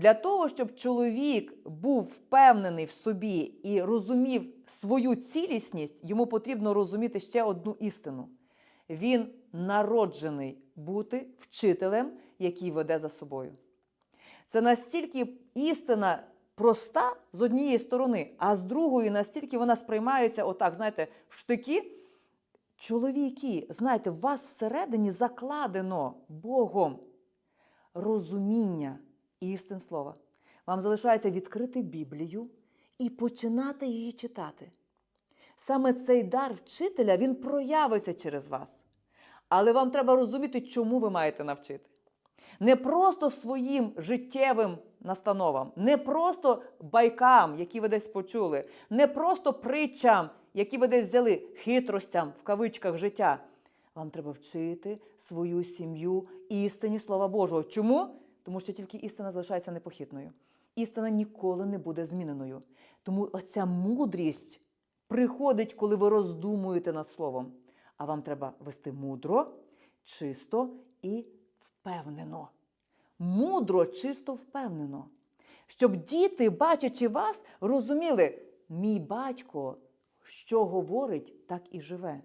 Для того, щоб чоловік був впевнений в собі і розумів свою цілісність, йому потрібно розуміти ще одну істину. Він народжений бути вчителем, який веде за собою. Це настільки істина проста з однієї сторони, а з другої настільки вона сприймається отак, знаєте, в штики. Чоловіки, знаєте, в вас всередині закладено Богом розуміння істин слова. Вам залишається відкрити Біблію і починати її читати. Саме цей дар вчителя він проявиться через вас. Але вам треба розуміти, чому ви маєте навчити. Не просто своїм життєвим настановам, не просто байкам, які ви десь почули, не просто притчам, які ви десь взяли, хитростям в кавичках життя. Вам треба вчити свою сім'ю істині Слова Божого. Чому? Тому що тільки істина залишається непохитною. Істина ніколи не буде зміненою. Тому оця мудрість приходить, коли ви роздумуєте над словом. А вам треба вести мудро, чисто і впевнено. Мудро, чисто впевнено. Щоб діти, бачачи вас, розуміли, мій батько, що говорить, так і живе.